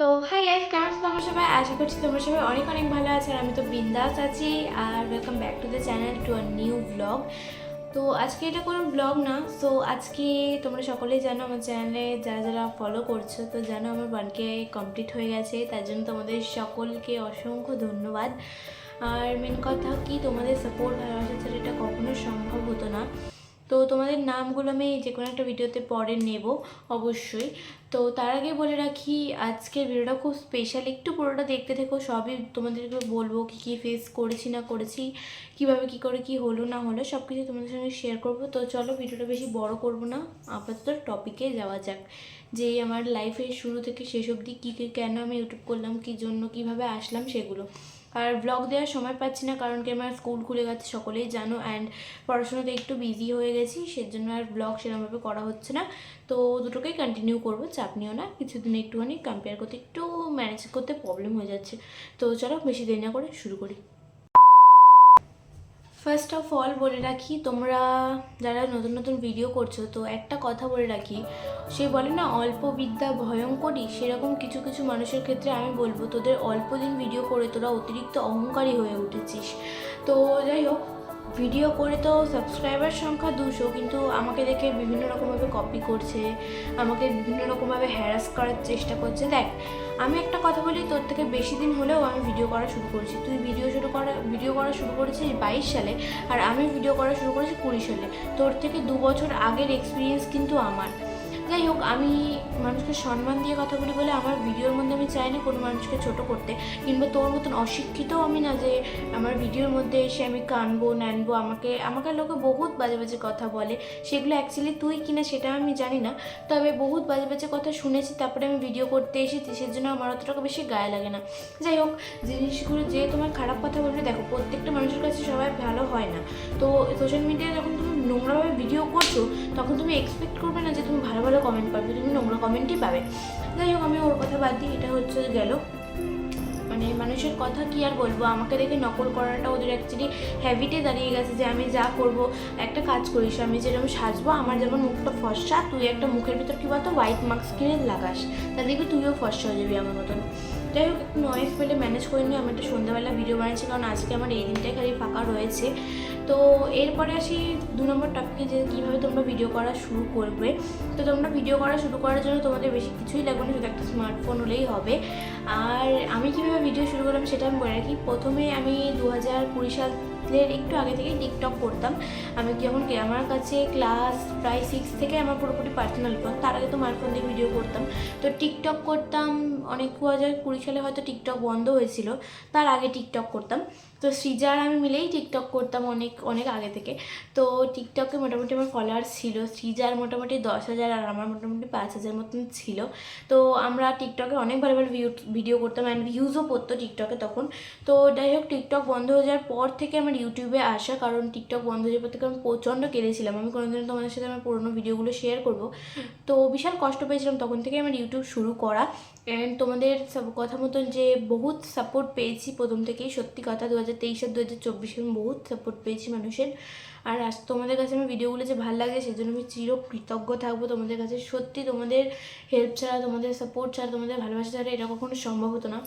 তো hi guys কেমন আছো তোমরা সবাই, আশা করছি তোমার সবাই অনেক অনেক ভালো আছে আর আমি তো বিন্দাস আছি আর welcome back to the channel to a new blog তো আজকে এটা কোনো ব্লগ না সো আজকে তোমরা সকলেই জানো আমার চ্যানেলে যারা যারা ফলো করছ, তো জানো আমার ওয়ানকে কমপ্লিট হয়ে গেছে, তার জন্য তোমাদের সকলকে অসংখ্য ধন্যবাদ। আর মেন কথা, কি তোমাদের সাপোর্ট ভালোবাসা ছাড়া এটা কখনো সম্ভব হতো না। তো তোমাদের নামগুলো আমি যে কোনো একটা ভিডিওতে পরে নেব, অবশ্যই। তো তার আগে বলে রাখি, আজকের ভিডিওটা খুব স্পেশাল একটু পুরোটা দেখতে থেকো, সবই তোমাদেরকে বলব কী কী ফেস করেছি, না করেছি, কীভাবে কি করে, কি হলো, না হলো সব কিছু তোমাদের সঙ্গে শেয়ার করব। তো চলো ভিডিওটা বেশি বড় করব না, আপাতত টপিকে যাওয়া যাক। যে আমার লাইফের শুরু থেকে শেষ অবধি কী কী, কেন আমি ইউটিউব করলাম, কী জন্য, কীভাবে আসলাম, সেগুলো। আর ব্লগ দেওয়ার সময় পাচ্ছি না কারণ কি আমার স্কুল খুলে গেছে, সকলেই জানো অ্যান্ড পড়াশোনাতে একটু বিজি হয়ে গেছি, সেজন্য আর ব্লগ সেরকমভাবে করা হচ্ছে না। তো দুটোকেই কন্টিনিউ করব, চাপ নিও না, কিছুদিন একটুখানি কম্পেয়ার করতে, একটু ম্যানেজ করতে প্রবলেম হয়ে যাচ্ছে। তো চলো, বেশি দেরি না করে শুরু করি। ফার্স্ট অফ অল বলে রাখি, তোমরা যারা নতুন নতুন ভিডিও করছ, তো একটা কথা বলে রাখি, সে বলে না, অল্প বিদ্যা ভয়ঙ্করী সেরকম কিছু কিছু মানুষের ক্ষেত্রে আমি বলব, তোদের অল্প দিন ভিডিও করে তোরা অতিরিক্ত অহংকারী হয়ে উঠেছিস। তো যাই হোক ভিডিও করে তো সাবস্ক্রাইবার সংখ্যা দুশো, কিন্তু আমাকে দেখে বিভিন্ন রকমভাবে কপি করছে, আমাকে বিভিন্ন রকমভাবে হ্যারাস করার চেষ্টা করছে। দেখ, আমি একটা কথা বলি, তোর থেকে বেশি দিন হলেও আমি ভিডিও করা শুরু করেছি। তুই ভিডিও শুরু করা ভিডিও করা শুরু করেছিস বাইশ সালে, আর আমি ভিডিও করা শুরু করেছি কুড়ি সালে। তোর থেকে দু বছর আগের এক্সপিরিয়েন্স কিন্তু আমার। যাই হোক, আমি মানুষকে সম্মান দিয়ে কথা বলি বলে আমার ভিডিওর মধ্যে আমি চাই না কোনো মানুষকে ছোট করতে। কিংবা তোর মতন অশিক্ষিতও আমি না যে আমার ভিডিওর মধ্যে এসে আমি কানবো নানবো আমাকে আমাকে লোকে বহুত বাজে বাজে কথা বলে। সেগুলো অ্যাকচুয়ালি তুই কিনা সেটা আমি জানি না। তবে বহুত বাজে বাজে কথা শুনেছি, তারপরে আমি ভিডিও করতে এসেছি, সেজন্য আমার অতটা বেশি গায়ে লাগে না। যাই হোক, জিনিসগুলো যে তোমার খারাপ কথা বলবে, দেখো, প্রত্যেকটা মানুষের কাছে সবাই ভালো হয় না। তো সোশ্যাল মিডিয়ায় যখন তুমি নোংরাভাবে ভিডিও করছ, তখন তুমি এক্সপেক্ট করবে না যে তুমি ভালো ভালো কমেন্ট পাবে, তুমি নোংরা কমেন্টই পাবে। যাই হোক, আমি ওর কথা বাদ দিই এটা হচ্ছে গেল। মানে মানুষের কথা কি আর বলব? আমাকে দেখে নকল করাটা ওদের অ্যাকচুয়ালি হ্যাবিটে দাঁড়িয়ে গেছে যে আমি যা করব, একটা কাজ করিস আমি যেরকম সাজবো, আমার যেমন মুখটা ফর্সা, তুই একটা মুখের ভিতর কী বলতো? হোয়াইট মাস্ক কিনে লাগাস, তাহলে দেখবি তুইও ফর্সা হয়ে যাবি আমার মতন। যাই হোক একটু নয়েজ পেলে ম্যানেজ করে নিয়ে আমি একটা সন্ধ্যাবেলা ভিডিও বানিয়েছি কারণ আজকে আমার এই দিনটাই খালি ফাঁকা রয়েছে। তো এরপরে আসি দু নম্বর টপিকে যে কীভাবে তোমরা ভিডিও করা শুরু করবে। তো তোমরা ভিডিও করা শুরু করার জন্য তোমাদের বেশি কিছুই লাগবে না, শুধু একটা স্মার্টফোন হলেই হবে। আর আমি কীভাবে ভিডিও শুরু করলাম সেটা আমি বলে রাখি। প্রথমে আমি দু হাজার কুড়ি সালের একটু আগে থেকেই টিকটক করতাম। আমি যখন আমার কাছে ক্লাস প্রায় সিক্স থেকে আমার পুরোপুরি পার্সোনাল ফোন তার আগে তো মার ফোন দিয়ে ভিডিও করতাম। তো টিকটক করতাম, অনেক দু হাজার কুড়ি সালে হয়তো টিকটক বন্ধ হয়েছিল, তার আগে টিকটক করতাম। তো সৃজা আর আমি মিলেই টিকটক করতাম অনেক অনেক আগে থেকে। তো টিকটকে মোটামুটি আমার ফলোয়ার্স ছিল সৃজার মোটামুটি দশ হাজার আর আমার মোটামুটি পাঁচ হাজার মতন ছিল। তো আমরা টিকটকে অনেক ভালো ভালো ভিউ ভিডিও করতাম অ্যান্ড ভিউজও পড়তো টিকটকে তখন। তো যাই হোক টিকটক বন্ধ হয়ে যাওয়ার পর থেকে আমার ইউটিউবে আসা, কারণ টিকটক বন্ধ হয়ে যাওয়ার পর থেকে আমি প্রচণ্ড কেঁদেছিলাম। আমি কোনোদিন তোমাদের সাথে আমার পুরোনো ভিডিওগুলো শেয়ার করব। তো বিশাল কষ্ট পেয়েছিলাম তখন থেকে আমার ইউটিউব শুরু করা। অ্যান্ড তোমাদের সব- কথা মতন যে বহুত সাপোর্ট পেয়েছি প্রথম থেকেই, সত্যি কথা দু হাজার তেইশ আর দু হাজার চব্বিশে আমি বহুত সাপোর্ট পেয়েছি মানুষের। আর আজ তোমাদের কাছে আমার ভিডিওগুলো যে ভালো লাগে সেজন্য আমি চির কৃতজ্ঞ থাকব তোমাদের কাছে। সত্যি তোমাদের হেল্প ছাড়া, তোমাদের সাপোর্ট ছাড়া, তোমাদের ভালোবাসা ছাড়া এটা কখনো সম্ভব হতো না।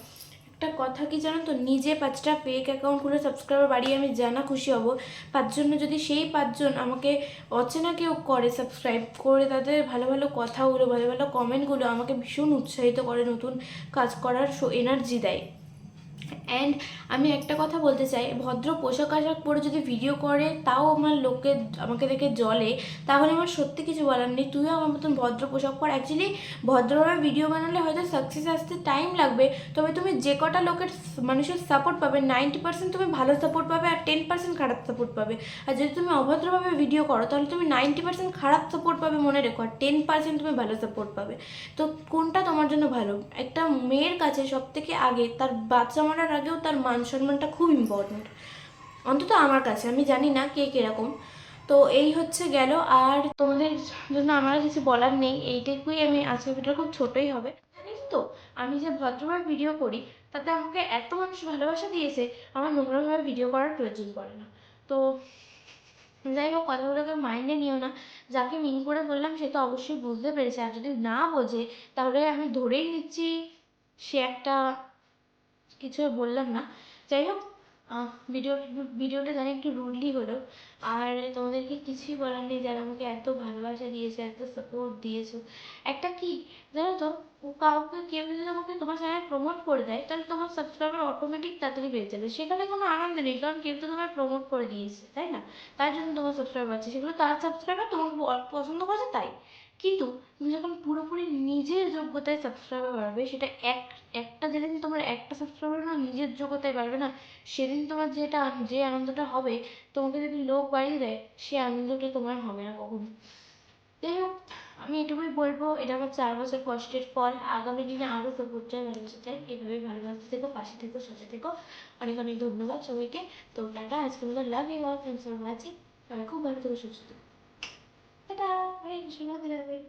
একটা কথা কি জানো তো? নিজে পাঁচটা ফেক অ্যাকাউন্ট খুলে সাবস্ক্রাইবার বাড়িয়ে আমি জানা খুশি হব। পাঁচজন যদি সেই পাঁচজন আমাকে অচেনা কেউ করে সাবস্ক্রাইব করে তাদের ভালো ভালো কথাগুলো, ভালো ভালো কমেন্টগুলো আমাকে ভীষণ উৎসাহিত করে নতুন কাজ করার এনার্জি দেয়। অ্যান্ড আমি একটা কথা বলতে চাই, ভদ্র পোশাক আশাক পরে যদি ভিডিও করে, তাও আমার লোকে আমাকে দেখে জলে তাহলে আমার সত্যি কিছু বলার নেই। তুইও আমার মতন ভদ্র পোশাক পর অ্যাকচুয়ালি ভদ্রভাবে ভিডিও বানালে হয়তো সাকসেস আসতে টাইম লাগবে। তবে তুমি যে কটা লোকের মানুষের সাপোর্ট পাবে নাইনটি পার্সেন্ট তুমি ভালো সাপোর্ট পাবে আর টেন পার্সেন্ট খারাপ সাপোর্ট পাবে। আর যদি তুমি অভদ্রভাবে ভিডিও করো, তাহলে তুমি নাইনটি পার্সেন্ট খারাপ সাপোর্ট পাবে মনে রেখো, আর টেন পার্সেন্ট তুমি ভালো সাপোর্ট পাবে। তো কোনটা তোমার জন্য ভালো? একটা মেয়ের কাছে সব থেকে আগে, তার বাচ্চা মারার আগেও তার মান সম্মানটা খুব ইম্পর্ট্যান্ট অন্তত আমার কাছে, আমি জানি না কে কীরকম। তো এই হচ্ছে গেল, আর তোমাদের জন্য আমার কিছু বলার নেই। এইটুকুই আমি আজকে ভিডিও খুব ছোটোই হবে। জানিস তো, আমি যে ভদ্রভাবে ভিডিও করি, তাতে আমাকে এত মানুষ ভালোবাসা দিয়েছে, আমার নোংরাভাবে ভিডিও করার প্রয়োজন পড়ে না। তো যাই হোক, কথাগুলোকে মাইন্ডে নিও না। যাকে মিন করে বললাম, সে তো অবশ্যই বুঝতে পেরেছে। আর যদি না বোঝে, তাহলে আমি ধরেই নিচ্ছি, সে একটা কিছু বললাম না। যাই হোক ভিডিও ভিডিওটা জানি একটু রুডলি হলো। আর তোমাদেরকে কিছুই বলার নেই, যারা আমাকে এত ভালোবাসা দিয়েছে, এত সাপোর্ট দিয়েছ। একটা কি, জানো তো, কাউকে, কেউ যদি আমাকে তোমার চ্যানেল প্রমোট করে দেয়, তাহলে তোমার সাবস্ক্রাইবার অটোমেটিক তাড়াতাড়ি বেড়ে যাবে। সেখানে কোনো আনন্দ নেই, কারণ কেউ তো তোমায় প্রমোট করে দিয়েছে, তাই না? তার জন্য তোমার সাবস্ক্রাইবার আছে। সেগুলো তার সাবস্ক্রাইবার তোমাকে পছন্দ করেছে, তাই। কিন্তু তুমি যখন পুরোপুরি নিজের যোগ্যতায় সাবস্ক্রাইবার বাড়বে, সেটা এক, একটা যেদিন তোমার একটা সাবস্ক্রাইবার না নিজের যোগ্যতায় বাড়বে না, সেদিন তোমার যেটা, যে আনন্দটা হবে, তোমাকে যদি লোক বাড়িয়ে দেয়, সে আনন্দটা তোমার হবে না কখনো। যাই হোক, আমি এটুকুই বলব, এটা আমার চার বছর কষ্টের ফল। আগামী দিনে আরও সাপোর্ট চাই ভালোবাসা চাই এভাবেই ভালোবাসতে থেকো, পাশে থেকো, সাথে থেকো। অনেক অনেক ধন্যবাদ সবাইকে। তো টাটা আজকে মতো love you all thanks for খুব ভালো থেকো, সুস্থ ¡Tarán!